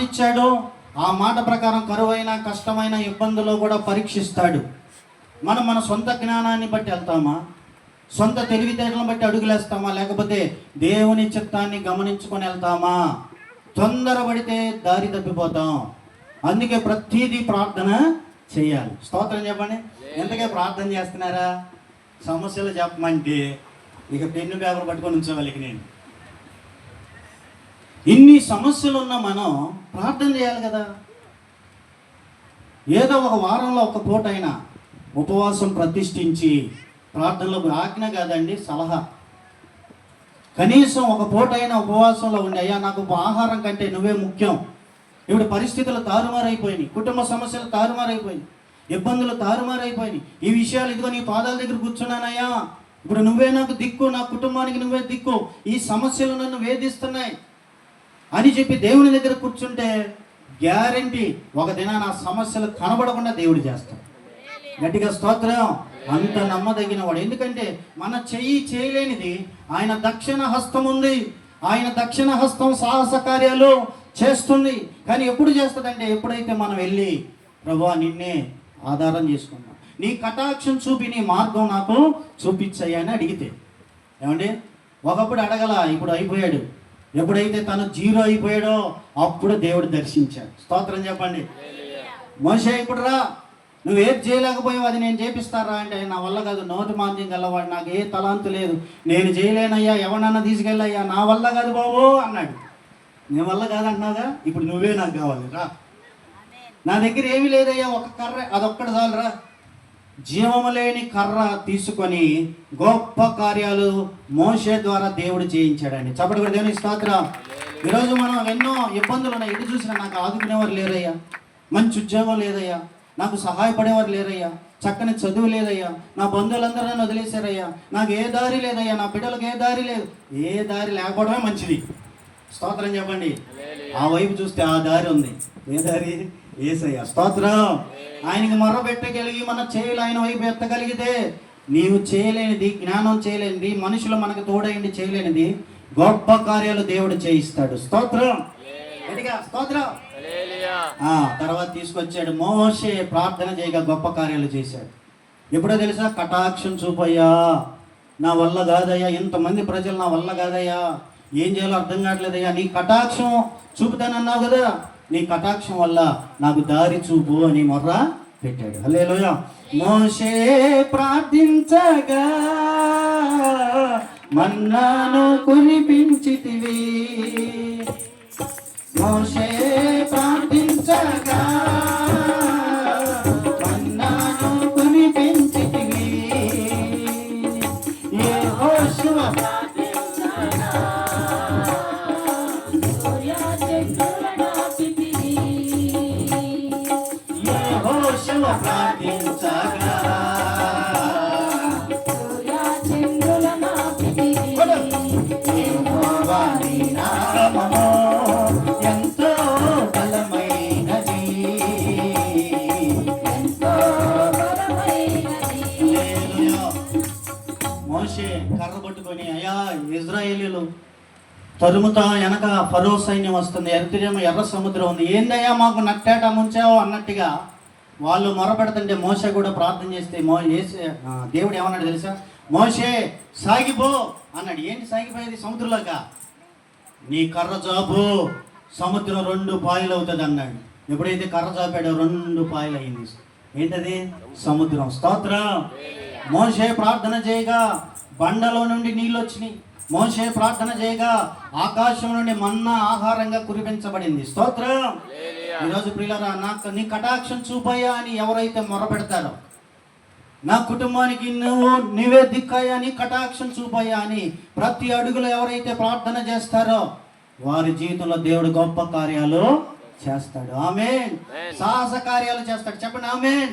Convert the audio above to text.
ఇచ్చాడో ఆ మాట ప్రకారం కరువైన కష్టమైన ఇబ్బందులో కూడా పరీక్షిస్తాడు. మనం మన సొంత జ్ఞానాన్ని బట్టి వెళ్తామా? సొంత తెలివితేటలను బట్టి అడుగులేస్తామా? లేకపోతే దేవుని చిత్తాన్ని గమనించుకొని వెళ్తామా? తొందరపడితే దారి తప్పిపోతాం. అందుకే ప్రతిదీ ప్రార్థన చేయాలి. స్తోత్రం చెప్పండి. ఎంతకే ప్రార్థన చేస్తున్నారా? సమస్యలు చెప్పమంటే ఇక పెన్ను పేపర్ పట్టుకొని ఉంచోవాలి నేను. ఇన్ని సమస్యలు ఉన్న మనం ప్రార్థన చేయాలి కదా. ఏదో ఒక వారంలో ఒక పూట అయినా ఉపవాసం ప్రతిష్ఠించి ప్రార్థనలో ఆజ్ఞ కాదండి సలహా. కనీసం ఒక పూట అయినా ఉపవాసంలో ఉండి అయ్యా నాకు ఆహారం కంటే నువ్వే ముఖ్యం. ఇప్పుడు పరిస్థితులు తారుమారైపోయినాయి కుటుంబ సమస్యలు తారుమారైపోయినాయి ఇబ్బందులు తారుమారైపోయినాయి. ఈ విషయాలు ఇదిగో నీ పాదాల దగ్గర కూర్చున్నానయ్యా. ఇప్పుడు నువ్వే నాకు దిక్కు నా కుటుంబానికి నువ్వే దిక్కు. ఈ సమస్యలు నన్ను వేధిస్తున్నాయి. అని చెప్పి దేవుని దగ్గర కూర్చుంటే గ్యారంటీ ఒక దినాన ఆ సమస్యలు కనబడకుండా దేవుడు చేస్తాడు. గట్టిగా స్తోత్రం. అంత నమ్మదగిన వాడు ఎందుకంటే మన చెయ్యి చేయలేనిది ఆయన దక్షిణ హస్తం ఉంది. ఆయన దక్షిణ హస్తం సాహస కార్యాలు చేస్తుంది. కానీ ఎప్పుడు చేస్తుందంటే ఎప్పుడైతే మనం వెళ్ళి ప్రభా నిన్నే ఆధారం చేసుకున్నాం నీ కటాక్షం చూపి నీ మార్గం నాకు చూపించాయని అని అడిగితే. ఏమండి? ఒకప్పుడు అడగల ఇప్పుడు అయిపోయాడు. ఎప్పుడైతే తను జీరో అయిపోయాడో అప్పుడు దేవుడు దర్శించాడు. స్తోత్రం చెప్పండి. మోసే ఇప్పుడు రా. నువ్వు ఏది చేయలేకపోయావు అది నేను చేపిస్తారా అంటే నా వల్ల కాదు. నోటి మాంద్యం గలవాడు నాకు ఏ తలాంతు లేదు. నేను చేయలేనయ్యా ఎవరన్నా తీసుకెళ్ళయ్యా నా వల్ల కాదు బాబు అన్నాడు. నీ వల్ల కాదు అన్నాగా ఇప్పుడు నువ్వే నాకు కావాలి రా. నా దగ్గర ఏమీ లేదయ్యా ఒక కర్ర అదొక్కటి చాలరా. జీవము లేని కర్ర తీసుకొని గొప్ప కార్యాలు మోషే ద్వారా దేవుడు చేయించాడండి. చప్పటి కూడా దేవుని స్తోత్రం. ఈరోజు మనం ఎన్నో ఇబ్బందులు ఉన్నాయి ఎటు చూసినా నాకు ఆదుకునేవారు లేరయ్యా. మంచి ఉద్యోగం లేదయ్యా. నాకు సహాయపడేవారు లేరయ్యా. చక్కని చదువు లేదయ్యా. నా బంధువులందరూ నన్ను వదిలేశారయ్యా. నాకు ఏ దారి లేదయ్యా. నా బిడ్డలకు ఏ దారి లేదు. ఏ దారి లేకపోవడమే మంచిది. స్తోత్రం చెప్పండి. ఆ వైపు చూస్తే ఆ దారి ఉంది. ఏ దారి? ఏసయ్య స్తోత్రం. ఆయనకి మొర్ర పెట్టగలిగి మన చేయలు ఆయన వైపు ఎత్తగలిగితే నీవు చేయలేనిది జ్ఞానం చేయలేనిది మనుషులు మనకు తోడైంది చేయలేనిది గొప్ప కార్యాలు దేవుడు చేయిస్తాడు. స్తోత్రం. ఆ తర్వాత తీసుకొచ్చాడు మోషే ప్రార్థన చేయగా గొప్ప కార్యాలు చేశాడు. ఎప్పుడో తెలుసా? కటాక్షం చూపయ్యా. నా వల్ల కాదయ్యా. ఇంతమంది ప్రజలు నా వల్ల కాదయ్యా. ఏం చేయాలో అర్థం కావట్లేదయ్యా. నీ కటాక్షం చూపుతానన్నావు కదా. నీ కటాక్షం వల్ల నాకు దారి చూపు అని మొర్ర పెట్టాడు. హల్లెలూయా. మోషే ప్రార్థించగా మన్నాను కురిపించితివి. మోషే ప్రార్థించగా మన్నాను కురిపించితివి. యెహోషువ ప్రార్థించగా ఇజ్రాయేలీలు తరుముతా వెనక ఫరో సైన్యం వస్తుంది ఎర్తిరేమో ఎర్ర సముద్రం ఉంది. ఏందయ్యా మాకు నట్టేట ముంచావు? అన్నట్టుగా వాళ్ళు మొరపెడుతుంటే మోసే కూడా ప్రార్థన చేస్తే మో ఏసే దేవుడు ఏమన్నాడు తెలుసా? మోషే సాగిపో అన్నాడు. ఏంటి సాగిపోయేది? సముద్రంలోక? నీ కర్ర జాబు సముద్రం రెండు పాయలు అవుతుంది అన్నాడు. ఎప్పుడైతే కర్ర జాపాడో రెండు పాయలు అయింది. ఏంటది? సముద్రం. స్తోత్రం. మోషే ప్రార్థన చేయగా బండలో నుండి నీళ్ళు వచ్చినాయి. మోషే ప్రార్థన చేయగా ఆకాశం నుండి మన్నా ఆహారంగా కురిపించబడింది. స్తోత్రం. ఈరోజు ప్రియులరా నాకు నీ కటాక్షం చూపయ్యా అని ఎవరైతే మొరపెడతారో నా కుటుంబానికి నువ్వు నీవే దిక్కయ్యా నీ కటాక్షం చూపయ్యా అని ప్రతి అడుగులో ఎవరైతే ప్రార్థన చేస్తారో వారి జీవితంలో దేవుడు గొప్ప కార్యాలు చేస్తాడు. ఆమెన్. సాహస కార్యాలు చేస్తాడు. చెప్పండి ఆమెన్.